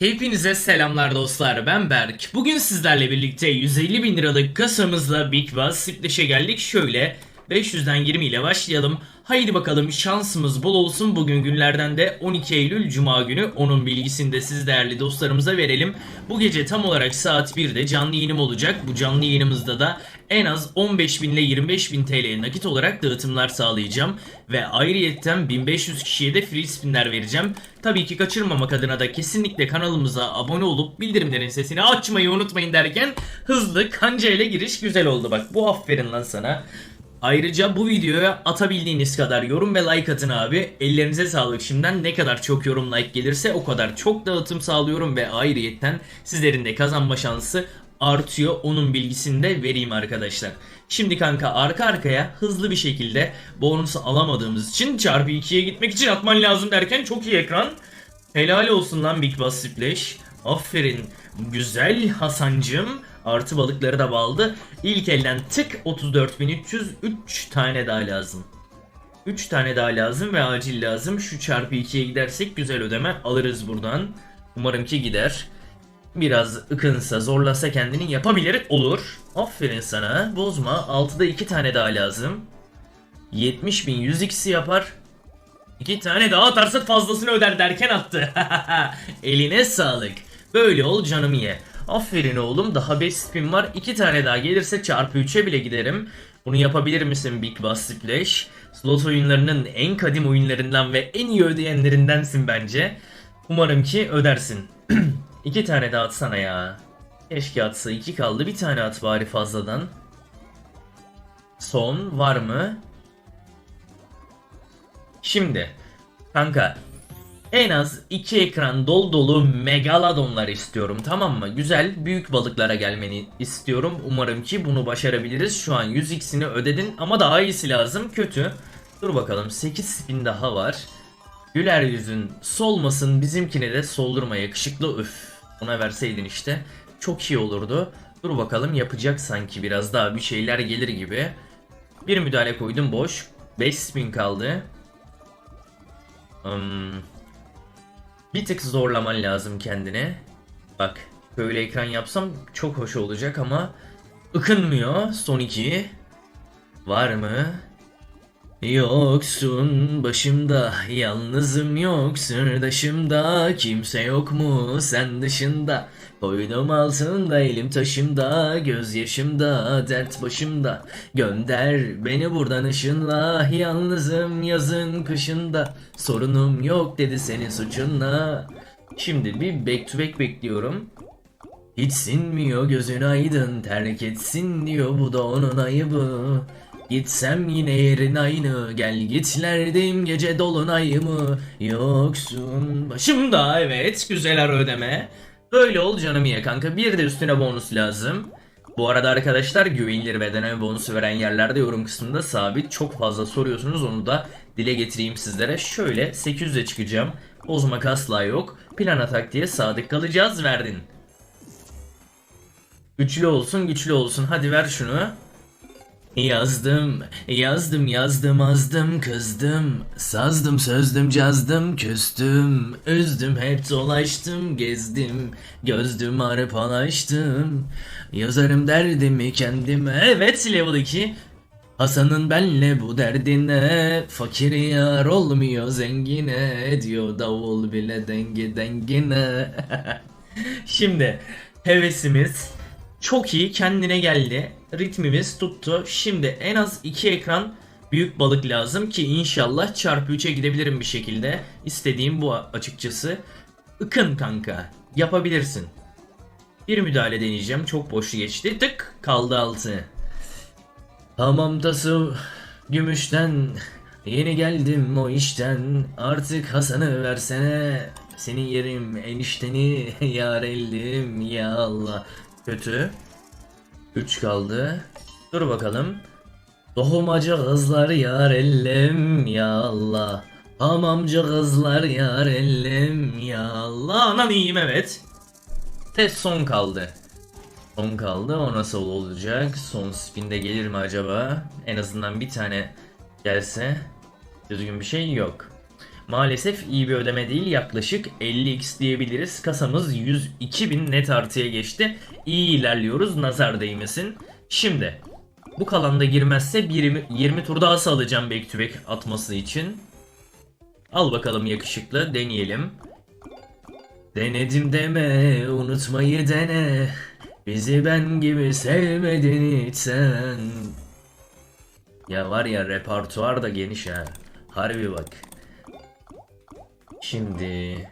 Hepinize selamlar dostlar ben Berk. Bugün sizlerle birlikte 150 bin liralık kasamızla Big Bass Splash'e geldik. Şöyle 500'den 20 ile başlayalım. Haydi bakalım şansımız bol olsun. Bugün günlerden de 12 Eylül Cuma günü. Onun bilgisini de siz değerli dostlarımıza verelim. Bu gece tam olarak saat 1'de canlı yayınım olacak. Bu canlı yayınımızda da en az 15 bin ile 25 bin TL nakit olarak dağıtımlar sağlayacağım. Ve ayrıyetten 1500 kişiye de free spinler vereceğim. Tabii ki kaçırmamak adına da kesinlikle kanalımıza abone olup bildirimlerin sesini açmayı unutmayın derken hızlı kanca ile giriş güzel oldu bak. Bu aferin lan sana. Ayrıca bu videoya atabildiğiniz kadar yorum ve like atın abi. Ellerinize sağlık şimdiden. Ne kadar çok yorum like gelirse o kadar çok dağıtım sağlıyorum ve ayrıyetten sizlerin de kazanma şansı artıyor. Onun bilgisini de vereyim arkadaşlar. Şimdi kanka arka arkaya hızlı bir şekilde bonusu alamadığımız için çarpı 2'ye gitmek için atman lazım derken çok iyi ekran. Helal olsun lan Big Bass Splash. Aferin. Güzel Hasancım. Artı balıkları da bağladı. İlk elden tık 34.300 3 tane daha lazım. 3 tane daha lazım ve acil lazım. Şu çarpı 2'ye gidersek güzel ödeme alırız buradan. Umarım ki gider. Biraz ıkınsa zorlasa kendini yapabilir olur. Aferin sana. Bozma. 6'da 2 tane daha lazım. 70.000 100x'i yapar. İki tane daha atarsa fazlasını öder derken attı. Eline sağlık. Böyle ol canım ye. Aferin oğlum daha 5 spin var. 2 tane daha gelirse çarpı 3'e bile giderim. Bunu yapabilir misin Big Bass Splash? Slot oyunlarının en kadim oyunlarından ve en iyi ödeyenlerindensin bence. Umarım ki ödersin. 2 tane daha atsana ya. Keşke atsa 2 kaldı. Bir tane at bari fazladan. Son var mı? Şimdi kanka en az iki ekran dolu dolu megalodonlar istiyorum tamam mı? Güzel büyük balıklara gelmeni istiyorum. Umarım ki bunu başarabiliriz. Şu an 100x'ini ödedin ama daha iyisi lazım. Kötü. Dur bakalım 8 spin daha var. Güler yüzün solmasın bizimkine de soldurma yakışıklı üf. Ona verseydin işte çok iyi olurdu. Dur bakalım yapacak sanki biraz daha bir şeyler gelir gibi. Bir müdahale koydum boş. 5 spin kaldı. Hmm. Bir tık zorlaman lazım kendine. Bak böyle ekran yapsam çok hoş olacak ama ıkınmıyor. Son iki. Var mı? Yoksun başımda yalnızım yok sırdaşımda. Kimse yok mu sen dışında? Koydum altında elim taşımda gözyaşımda dert başımda. Gönder beni buradan ışınla yalnızım yazın kışında. Sorunum yok dedi senin suçunla. Şimdi bir back to back bekliyorum. Hiç sinmiyor gözün aydın terk etsin diyor bu da onun ayıbı Gitsem yine yerin aynı gel gitlerdeyim gece dolunay mı yoksun başımda evet güzel ara ödeme Böyle ol canım ya kanka bir de üstüne bonus lazım bu arada arkadaşlar güvenilir ve deneme bonusu veren yerlerde yorum kısmında sabit çok fazla soruyorsunuz onu da dile getireyim sizlere. Şöyle 800'e çıkacağım. Bozmak asla yok. Plana taktiğe sadık kalacağız verdin. Güçlü olsun güçlü olsun hadi ver şunu. Yazdım, yazdım, yazdım, azdım, kızdım. Sazdım, sözdüm, cazdım, küstüm. Üzdüm, hep dolaştım, gezdim. Gözdüm, arpalaştım Yazarım derdimi kendime. Evet level 2 Hasan'ın benle bu derdine. Fakir yar olmuyor zengine Diyor davul bile denge dengine. Şimdi hevesimiz çok iyi kendine geldi. Ritmimiz tuttu. Şimdi en az 2 ekran büyük balık lazım ki inşallah çarpı 3'e gidebilirim bir şekilde. İstediğim bu açıkçası. Ikın kanka. Yapabilirsin. Bir müdahale deneyeceğim. Çok boşlu geçti. Tık kaldı altı. Hamam tası gümüşten Yeni geldim o işten Artık Hasan'ı versene Senin yerim enişteni Yar ellim ya Allah Kötü 3 kaldı. Dur bakalım. Doğumacı kızlar yar ellem ya Allah. Hamamcı kızlar yar ellem ya Allah. Anan iyiyim evet. Test son kaldı. Son kaldı. O nasıl olacak? Son spinde gelir mi acaba? En azından bir tane gelse Düzgün bir şey yok Maalesef iyi bir ödeme değil yaklaşık 50x diyebiliriz. Kasamız 102.000 net artıya geçti. İyi ilerliyoruz nazar değmesin. Şimdi bu kalanda girmezse 20, 20 tur daha alacağım back to back atması için. Al bakalım yakışıklı deneyelim. Denedim deme unutmayı dene. Bizi ben gibi sevmedin hiç sen. Ya var ya repertuar da geniş ha. Harbi bak. Şimdi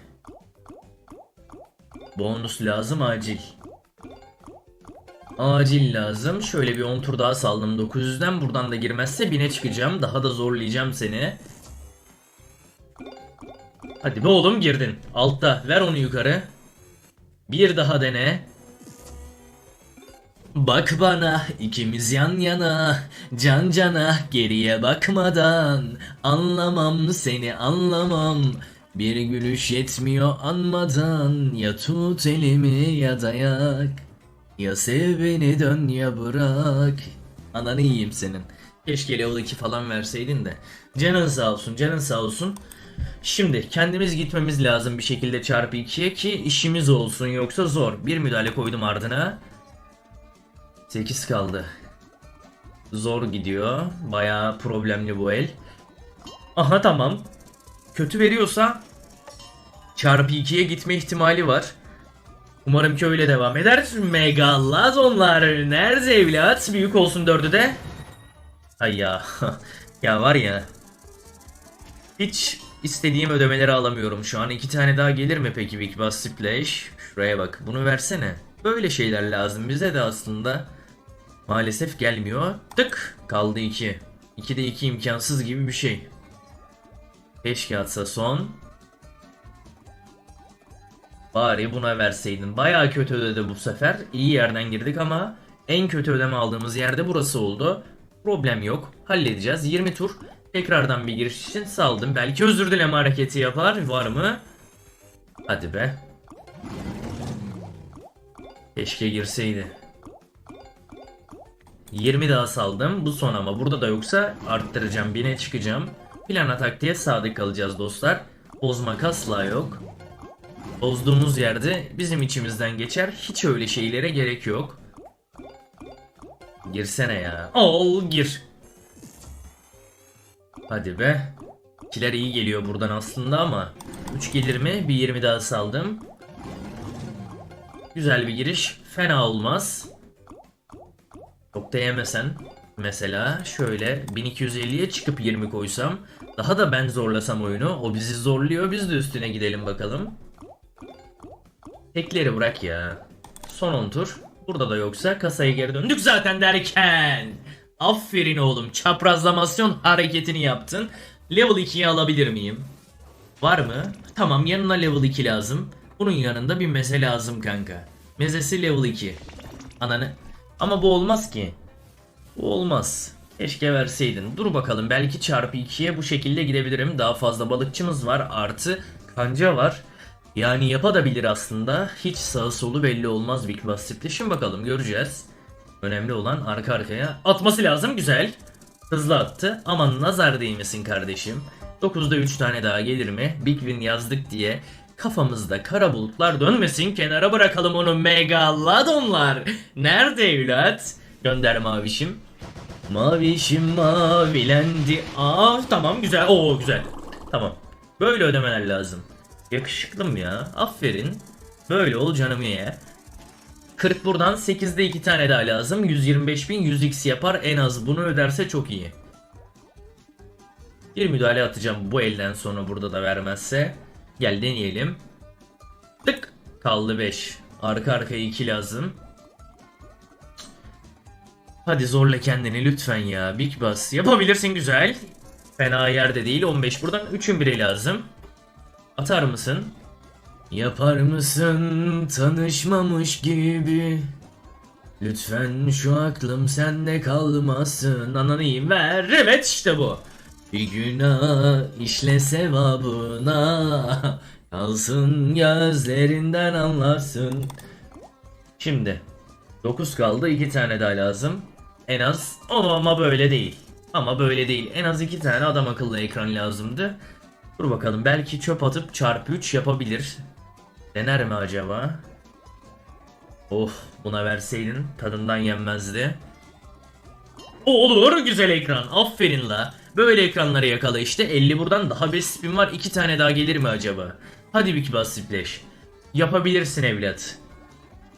bonus lazım acil. Acil lazım. Şöyle bir 10 tur daha saldım 900'den. Buradan da girmezse 1000'e çıkacağım. Daha da zorlayacağım seni. Hadi be oğlum girdin. Altta ver onu yukarı. Bir daha dene. Bak bana ikimiz yan yana can cana geriye bakmadan anlamam seni anlamam bir gülüş yetmiyor anmadan ya tut elimi ya dayak ya sev beni dön ya bırak ananı yiyeyim senin keşke level 2 falan verseydin de canın sağ olsun canın sağ olsun Şimdi kendimiz gitmemiz lazım bir şekilde çarpı 2'ye ki işimiz olsun yoksa zor. Bir müdahale koydum ardına. 8 kaldı. Zor gidiyor. Bayağı problemli bu el. Aha tamam. Kötü veriyorsa çarpı 2'ye gitme ihtimali var. Umarım ki öyle devam eder. Megalodonlar nerede evlat? Büyük olsun dördü de. Ay ya. ya var ya. Hiç istediğim ödemeleri alamıyorum şu an. iki tane daha gelir mi peki Big Boss Splash? Şuraya bak. Bunu versene. Böyle şeyler lazım bize de aslında. Maalesef gelmiyor. Tık kaldı 2. 2'de 2 imkansız gibi bir şey. Keşke atsa son. Bari buna verseydin. Bayağı kötü ödedi bu sefer. İyi yerden girdik ama en kötü ödeme aldığımız yerde burası oldu. Problem yok. Halledeceğiz. 20 tur. Tekrardan bir giriş için saldım. Belki özür dileme hareketi yapar. Var mı? Hadi be. Keşke girseydi. 20 daha saldım. Bu son ama burada da yoksa arttıracağım. 1000'e çıkacağım. Plana taktiğe sadık kalacağız dostlar. Bozmak asla yok. Bozduğumuz yerde bizim içimizden geçer. Hiç öyle şeylere gerek yok. Girsene ya. Ol gir. Hadi be. İkiler iyi geliyor buradan aslında ama 3 gelir mi? Bir 20 daha saldım. Güzel bir giriş. Fena olmaz. Çok da yemesen. Mesela şöyle 1250'ye çıkıp 20 koysam. Daha da ben zorlasam oyunu. O bizi zorluyor. Biz de üstüne gidelim bakalım. Tekleri bırak ya. Son 10 tur. Burada da yoksa kasaya geri döndük zaten derken. Aferin oğlum. Çaprazlamasyon hareketini yaptın. Level 2'yi alabilir miyim? Var mı? Tamam yanına level 2 lazım. Bunun yanında bir meze lazım kanka. Mezesi level 2. Ananı. Ama bu olmaz ki. Olmaz. Keşke verseydin. Dur bakalım belki çarpı 2'ye bu şekilde gidebilirim. Daha fazla balıkçımız var. Artı kanca var. Yani yapabilir aslında. Hiç sağı solu belli olmaz Big Bass Splash'in bakalım göreceğiz. Önemli olan arka arkaya atması lazım güzel. Hızlı attı ama nazar değmesin kardeşim. 9'da 3 tane daha gelir mi? Big Win yazdık diye kafamızda kara bulutlar dönmesin kenara bırakalım onu megalodonlar. Nerede evlat? Gönder mavişim. Mavişim mavilendi. Aa tamam güzel. Oo güzel. Tamam. Böyle ödemeler lazım. Yakışıklım ya. Aferin. Böyle ol canım ye. 40 buradan 8'de 2 tane daha lazım. 125 bin 100x yapar en az bunu öderse çok iyi. Bir müdahale atacağım bu elden sonra burada da vermezse. Gel deneyelim. Tık kaldı 5. Arka arkaya 2 lazım. Hadi zorla kendini lütfen ya. Big Boss yapabilirsin güzel. Fena yerde değil 15 buradan 3'ün biri lazım. Atar mısın? Yapar mısın tanışmamış gibi? Lütfen şu aklım sende kalmasın. Ananı yiyeyim ver. Evet işte bu. Bir günah işle sevabına. Kalsın gözlerinden anlarsın. Şimdi 9 kaldı 2 tane daha lazım. En az o ama böyle değil. Ama böyle değil. En az 2 tane adam akıllı ekran lazımdı. Dur bakalım belki çöp atıp çarpı 3 yapabilir. Dener mi acaba? Of buna verseydin tadından yenmezdi. Olur güzel ekran. Aferin la. Böyle ekranları yakala işte. 50 buradan daha 5 spin var. 2 tane daha gelir mi acaba? Hadi bir bas splash. Yapabilirsin evlat.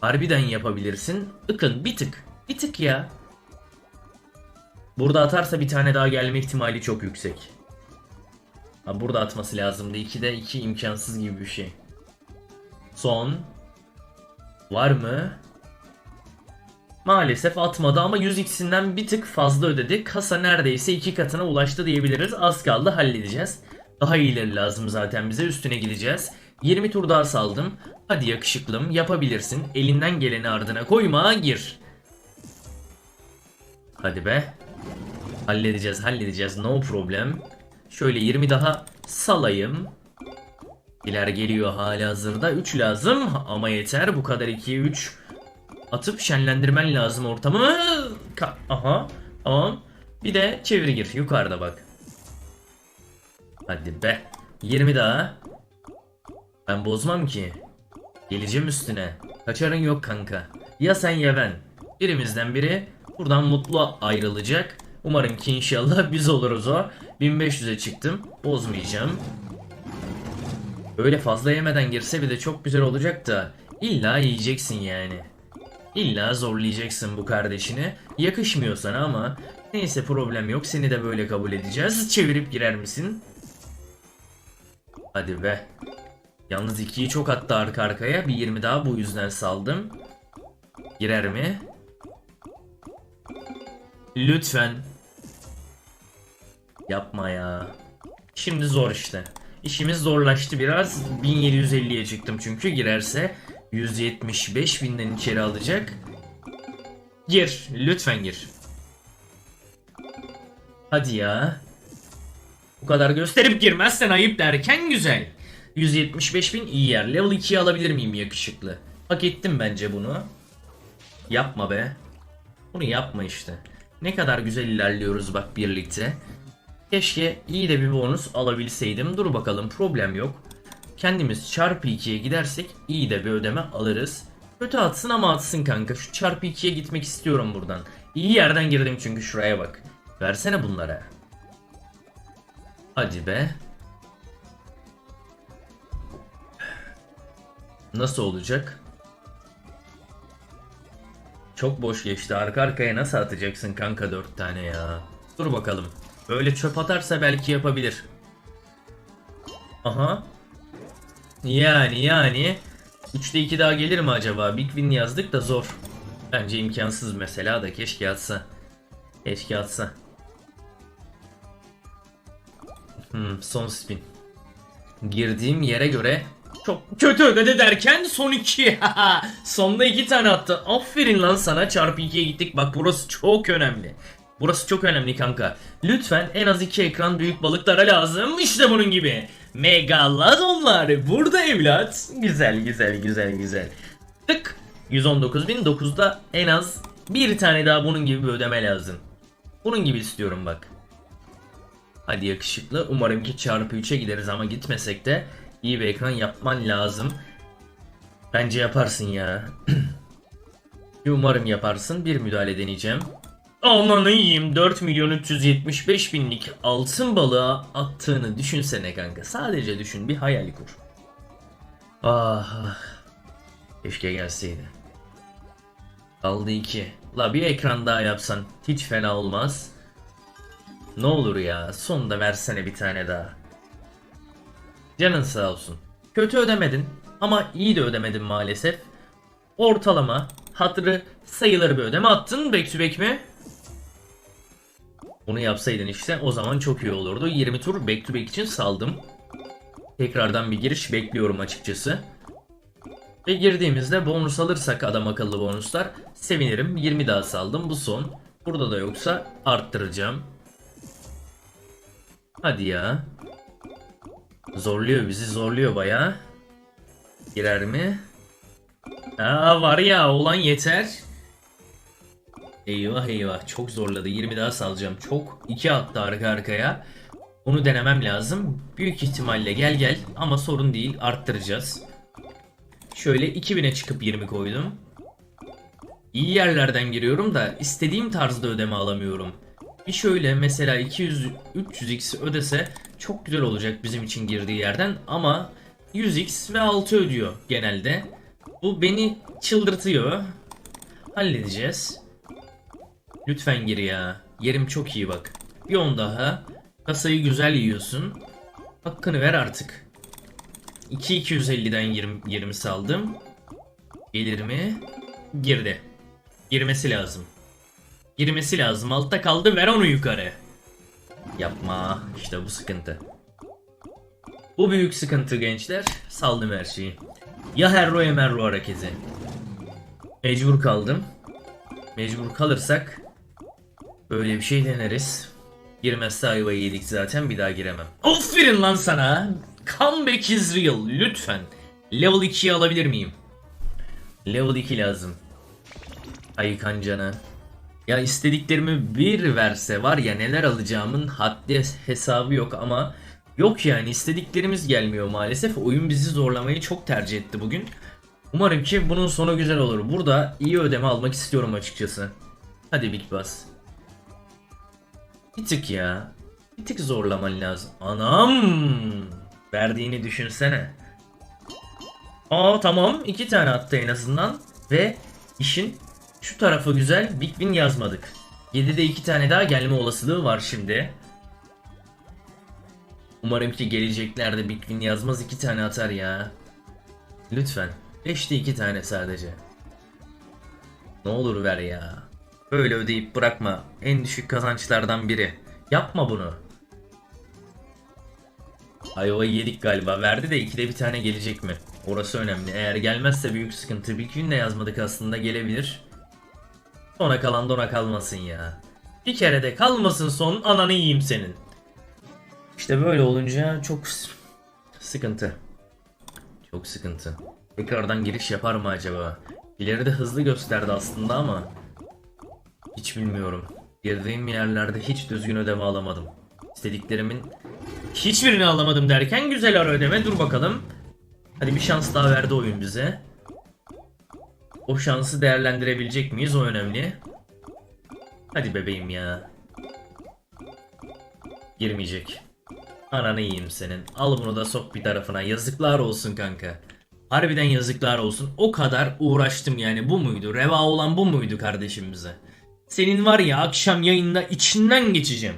Harbiden yapabilirsin. Ikın bir tık. Bir tık ya. Burada atarsa bir tane daha gelme ihtimali çok yüksek. Ha, burada atması lazımdı. 2'de 2 imkansız gibi bir şey. Son. Var mı? Maalesef atmadı ama 100x'inden bir tık fazla ödedi. Kasa neredeyse iki katına ulaştı diyebiliriz. Az kaldı halledeceğiz. Daha iyileri lazım zaten bize üstüne gideceğiz. 20 tur daha saldım. Hadi yakışıklım yapabilirsin. Elinden geleni ardına koyma gir. Hadi be. Halledeceğiz halledeceğiz no problem. Şöyle 20 daha salayım. İler geliyor hala hazırda 3 lazım ama yeter bu kadar 2 3 atıp şenlendirmen lazım ortamı. Ka- Aha tamam. Bir de çevir gir yukarıda bak. Hadi be. 20 daha. Ben bozmam ki. Geleceğim üstüne. Kaçarın yok kanka. Ya sen ya ben. Birimizden biri buradan mutlu ayrılacak. Umarım ki inşallah biz oluruz o. 1500'e çıktım. Bozmayacağım. Öyle fazla yemeden girse bir de çok güzel olacak da illa yiyeceksin yani. İlla zorlayacaksın bu kardeşini. Yakışmıyor sana ama neyse problem yok seni de böyle kabul edeceğiz. Çevirip girer misin? Hadi be. Yalnız ikiyi çok attı arka arkaya. Bir 20 daha bu yüzden saldım. Girer mi? Lütfen. Yapma ya. Şimdi zor işte. İşimiz zorlaştı biraz. 1750'ye çıktım çünkü girerse 175 binden içeri alacak. Gir. Lütfen gir. Hadi ya. Bu kadar gösterip girmezsen ayıp derken güzel. 175 bin iyi yer. Level 2'yi alabilir miyim yakışıklı? Hak ettim bence bunu. Yapma be. Bunu yapma işte. Ne kadar güzel ilerliyoruz bak birlikte. Keşke iyi de bir bonus alabilseydim. Dur bakalım problem yok. Kendimiz çarpı 2'ye gidersek iyi de bir ödeme alırız. Kötü atsın ama atsın kanka. Şu çarpı 2'ye gitmek istiyorum buradan. İyi yerden girdim çünkü şuraya bak. Versene bunlara. Hadi be. Nasıl olacak? Çok boş geçti. Arka arkaya nasıl atacaksın kanka 4 tane ya? Dur bakalım. Böyle çöp atarsa belki yapabilir. Aha. Yani yani 3'te 2 daha gelir mi acaba? Big Win yazdık da zor. Bence imkansız mesela da keşke atsa. Keşke atsa. Hmm, son spin. Girdiğim yere göre çok kötü ödedi derken son 2. Sonda 2 tane attı. Aferin lan sana çarpı 2'ye gittik. Bak burası çok önemli. Burası çok önemli kanka. Lütfen en az 2 ekran büyük balıklara lazım. İşte bunun gibi. Megalodonlar burada evlat. Güzel güzel güzel güzel. Tık. 119.009'da en az bir tane daha bunun gibi bir ödeme lazım. Bunun gibi istiyorum bak. Hadi yakışıklı. Umarım ki çarpı 3'e gideriz ama gitmesek de iyi bir ekran yapman lazım. Bence yaparsın ya. Umarım yaparsın. Bir müdahale deneyeceğim. Amanı yiyeyim 4 milyon 375 binlik altın balığa attığını düşünsene kanka. Sadece düşün bir hayal kur. Ah, ah. Keşke gelseydi. Kaldı 2. La bir ekran daha yapsan hiç fena olmaz. Ne olur ya sonunda versene bir tane daha. Canın sağ olsun. Kötü ödemedin ama iyi de ödemedin maalesef. Ortalama hatırı sayılır bir ödeme attın back to back mi? Bunu yapsaydın işte o zaman çok iyi olurdu. 20 tur back to back için saldım. Tekrardan bir giriş bekliyorum açıkçası. Ve girdiğimizde bonus alırsak adam akıllı bonuslar sevinirim. 20 daha saldım bu son. Burada da yoksa arttıracağım. Hadi ya. Zorluyor bizi zorluyor baya. Girer mi? Aa var ya olan yeter. Eyvah eyvah çok zorladı. 20 daha salacağım. Çok. 2 attı arka arkaya. Onu denemem lazım. Büyük ihtimalle gel gel ama sorun değil arttıracağız. Şöyle 2000'e çıkıp 20 koydum. İyi yerlerden giriyorum da istediğim tarzda ödeme alamıyorum. Bir şöyle mesela 200 300x ödese çok güzel olacak bizim için girdiği yerden ama 100x ve 6 ödüyor genelde. Bu beni çıldırtıyor. Halledeceğiz. Lütfen gir ya. Yerim çok iyi bak. Bir on daha. Kasayı güzel yiyorsun. Hakkını ver artık. 2250'den 20, 20 saldım. Gelir mi? Girdi. Girmesi lazım. Girmesi lazım. Altta kaldı. Ver onu yukarı. Yapma. İşte bu sıkıntı. Bu büyük sıkıntı gençler. Saldım her şeyi. Ya Herro ya Merro hareketi. Mecbur kaldım. Mecbur kalırsak böyle bir şey deneriz. Girmezse ayvayı yedik zaten bir daha giremem. Aferin lan sana. Comeback is real lütfen. Level 2'yi alabilir miyim? Level 2 lazım. Ay kancana. Ya istediklerimi bir verse var ya neler alacağımın haddi hesabı yok ama yok yani istediklerimiz gelmiyor maalesef. Oyun bizi zorlamayı çok tercih etti bugün. Umarım ki bunun sonu güzel olur. Burada iyi ödeme almak istiyorum açıkçası. Hadi Big Boss. Bir tık ya. Bir tık zorlaman lazım. Anam! Verdiğini düşünsene. Aa tamam. iki tane attı en azından. Ve işin şu tarafı güzel. Big Win yazmadık. 7'de iki tane daha gelme olasılığı var şimdi. Umarım ki geleceklerde Big Win yazmaz iki tane atar ya. Lütfen. 5'te iki tane sadece. Ne olur ver ya. Böyle ödeyip bırakma. En düşük kazançlardan biri. Yapma bunu. Ayvayı yedik galiba. Verdi de ikide bir tane gelecek mi? Orası önemli. Eğer gelmezse büyük sıkıntı. Bir gün de yazmadık aslında gelebilir. Sona kalan dona kalmasın ya. Bir kere de kalmasın son ananı yiyeyim senin. İşte böyle olunca çok sıkıntı. Çok sıkıntı. Tekrardan giriş yapar mı acaba? İleride hızlı gösterdi aslında ama hiç bilmiyorum. Girdiğim yerlerde hiç düzgün ödeme alamadım. İstediklerimin hiçbirini alamadım derken güzel ara ödeme. Dur bakalım. Hadi bir şans daha verdi oyun bize. O şansı değerlendirebilecek miyiz o önemli. Hadi bebeğim ya. Girmeyecek. Ananı yiyeyim senin. Al bunu da sok bir tarafına. Yazıklar olsun kanka. Harbiden yazıklar olsun. O kadar uğraştım yani bu muydu? Reva olan bu muydu kardeşimize? Senin var ya akşam yayında içinden geçeceğim.